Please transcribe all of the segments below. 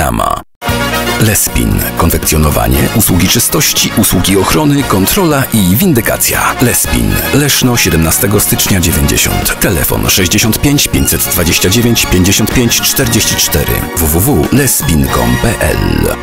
Reklama. Lespin. Konfekcjonowanie, usługi czystości, usługi ochrony, kontrola i windykacja. Lespin. Leszno 17 stycznia 90. Telefon 65 529 55 44. www.lespin.com.pl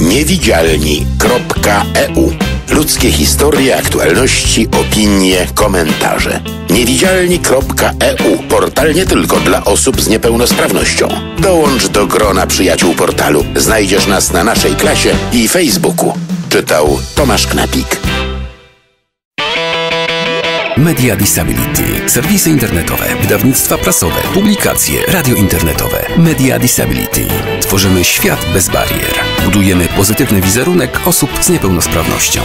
Niewidzialni.eu Ludzkie historie, aktualności, opinie, komentarze. Niewidzialni.eu Portal nie tylko dla osób z niepełnosprawnością. Dołącz do grona przyjaciół portalu. Znajdziesz nas na naszej klasie i Facebooku. Czytał Tomasz Knapik. Media Disability. Serwisy internetowe, wydawnictwa prasowe, publikacje, radio internetowe. Media Disability. Tworzymy świat bez barier. Budujemy pozytywny wizerunek osób z niepełnosprawnością.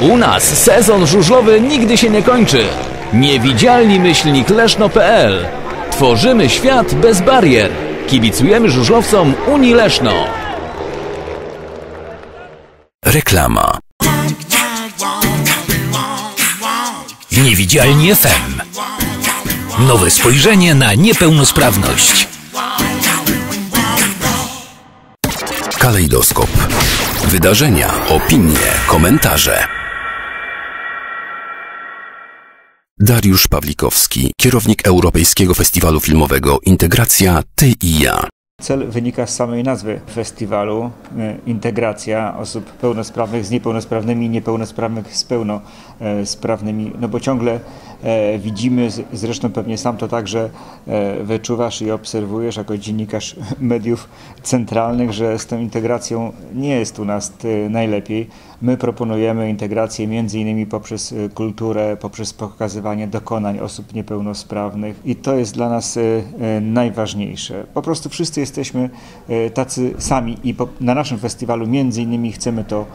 U nas sezon żużlowy nigdy się nie kończy. Niewidzialni myślnik leszno.pl. Tworzymy świat bez barier. Kibicujemy żużlowcom Unii Leszno. Reklama. Niewidzialni FM. Nowe spojrzenie na niepełnosprawność. Kalejdoskop. Wydarzenia, opinie, komentarze. Dariusz Pawlikowski, kierownik Europejskiego Festiwalu Filmowego Integracja Ty i ja. Cel wynika z samej nazwy festiwalu. e, Integracja osób pełnosprawnych z niepełnosprawnymi niepełnosprawnych z pełnosprawnymi. No bo ciągle widzimy, z- zresztą pewnie sam to także e, wyczuwasz i obserwujesz jako dziennikarz mediów centralnych, że z tą integracją nie jest u nas e, najlepiej. My proponujemy integrację między innymi poprzez e, kulturę, poprzez pokazywanie dokonań osób niepełnosprawnych i to jest dla nas e, e, najważniejsze. Po prostu wszyscy jesteśmy e, tacy sami i na naszym festiwalu między innymi chcemy to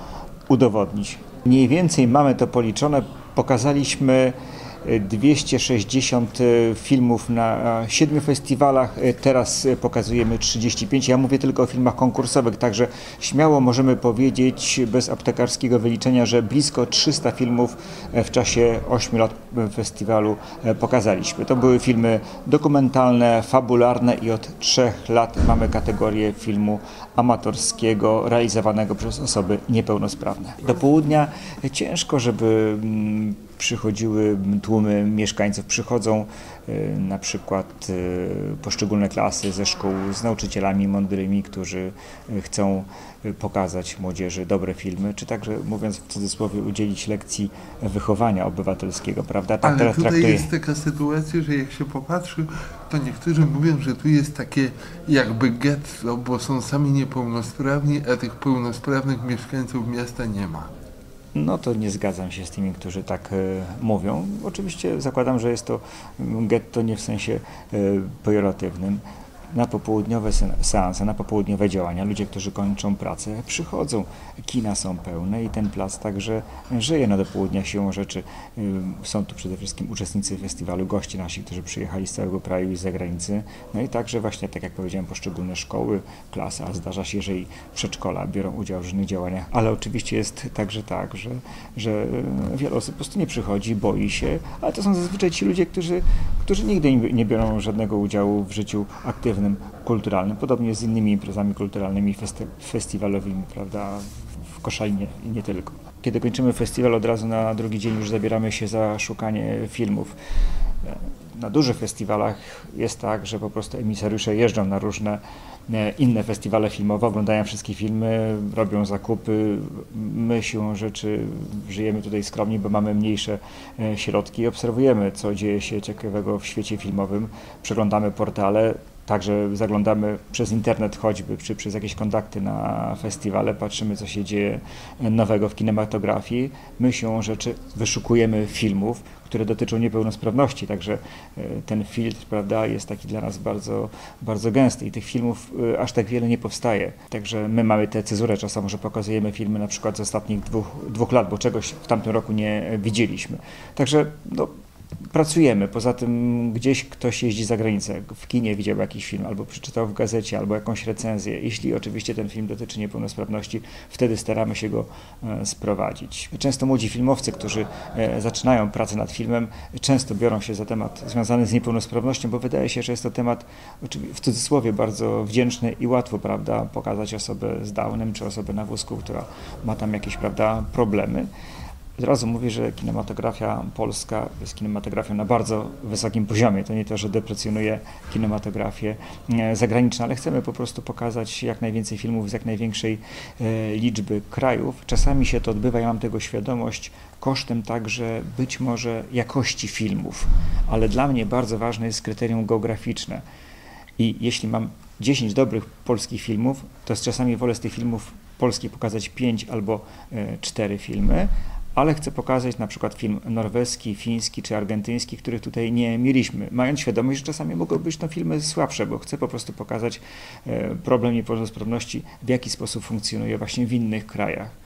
udowodnić. Mniej więcej mamy to policzone, pokazaliśmy e, 260 e, filmów na e, siedmiu festiwalach, e, teraz e, pokazujemy 35. Ja mówię tylko o filmach konkursowych, także śmiało możemy powiedzieć bez aptekarskiego wyliczenia, że blisko 300 filmów e, w czasie 8 lat e, festiwalu e, pokazaliśmy. To były filmy dokumentalne, fabularne i od 3 lat mamy kategorię filmu amatorskiego realizowanego przez osoby niepełnosprawne. Do południa e, ciężko, żeby mm, przychodziły tłumy mieszkańców. Przychodzą e, na przykład e, poszczególne klasy ze szkół z nauczycielami mądrymi, którzy e, chcą pokazać młodzieży dobre filmy, czy także, mówiąc w cudzysłowie, udzielić lekcji wychowania obywatelskiego, prawda? Tak Ale teraz tutaj traktuję. jest taka sytuacja, że jak się popatrzy, to niektórzy mówią, że tu jest takie jakby getto, bo są sami niepełnosprawni, a tych pełnosprawnych mieszkańców miasta nie ma. No to nie zgadzam się z tymi, którzy tak e, mówią. Oczywiście zakładam, że jest to getto nie w sensie e, pejoratywnym. Na popołudniowe se- seanse, na popołudniowe działania ludzie, którzy kończą pracę, przychodzą. Kina są pełne i ten plac także żyje. No do południa siłą rzeczy y, są tu przede wszystkim uczestnicy festiwalu, goście nasi, którzy przyjechali z całego kraju i z zagranicy. No i także właśnie, tak jak powiedziałem, poszczególne szkoły, klasy, a zdarza się, że i przedszkola biorą udział w różnych działaniach. Ale oczywiście jest także tak, że, że y, wiele osób po prostu nie przychodzi, boi się, ale to są zazwyczaj ci ludzie, którzy, którzy nigdy nie biorą żadnego udziału w życiu aktywnym, kulturalnym. Podobnie z innymi imprezami kulturalnymi, festi- festiwalowymi, prawda, w Koszalinie i nie tylko. Kiedy kończymy festiwal, od razu na drugi dzień już zabieramy się za szukanie filmów. Na dużych festiwalach jest tak, że po prostu emisariusze jeżdżą na różne e, inne festiwale filmowe, oglądają wszystkie filmy, robią zakupy. My siłą rzeczy żyjemy tutaj skromnie, bo mamy mniejsze e, środki i obserwujemy, co dzieje się ciekawego w świecie filmowym. Przeglądamy portale, Także zaglądamy przez internet choćby, czy przez jakieś kontakty na festiwale, patrzymy, co się dzieje nowego w kinematografii. My siłą rzeczy wyszukujemy filmów, które dotyczą niepełnosprawności, także e, ten filtr prawda, jest taki dla nas bardzo, bardzo gęsty i tych filmów e, aż tak wiele nie powstaje. Także my mamy tę cezurę czasową, że pokazujemy filmy na przykład z ostatnich dwóch, dwóch lat, bo czegoś w tamtym roku nie widzieliśmy. Także no, pracujemy. Poza tym gdzieś ktoś jeździ za granicę, w kinie widział jakiś film, albo przeczytał w gazecie, albo jakąś recenzję. Jeśli oczywiście ten film dotyczy niepełnosprawności, wtedy staramy się go e, sprowadzić. Często młodzi filmowcy, którzy e, zaczynają pracę nad filmem, często biorą się za temat związany z niepełnosprawnością, bo wydaje się, że jest to temat w cudzysłowie bardzo wdzięczny i łatwo, prawda, pokazać osobę z Downem, czy osobę na wózku, która ma tam jakieś, prawda, problemy. Od razu mówię, że kinematografia polska jest kinematografią na bardzo wysokim poziomie. To nie to, że deprecjonuje kinematografię e, zagraniczną, ale chcemy po prostu pokazać jak najwięcej filmów z jak największej e, liczby krajów. Czasami się to odbywa, ja mam tego świadomość, kosztem także być może jakości filmów, ale dla mnie bardzo ważne jest kryterium geograficzne. I jeśli mam 10 dobrych polskich filmów, to czasami wolę z tych filmów polskich pokazać 5 albo 4 e, filmy, ale chcę pokazać na przykład film norweski, fiński czy argentyński, których tutaj nie mieliśmy, mając świadomość, że czasami mogą być to filmy słabsze, bo chcę po prostu pokazać e, problem niepełnosprawności, w jaki sposób funkcjonuje właśnie w innych krajach.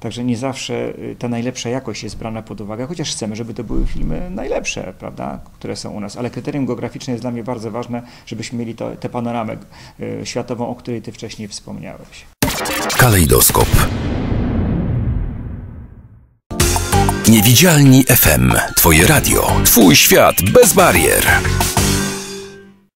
Także nie zawsze e, ta najlepsza jakość jest brana pod uwagę, chociaż chcemy, żeby to były filmy najlepsze, prawda, które są u nas. Ale kryterium geograficzne jest dla mnie bardzo ważne, żebyśmy mieli tę panoramę e, światową, o której Ty wcześniej wspomniałeś. Kalejdoskop. Niewidzialni FM. Twoje radio. Twój świat bez barier.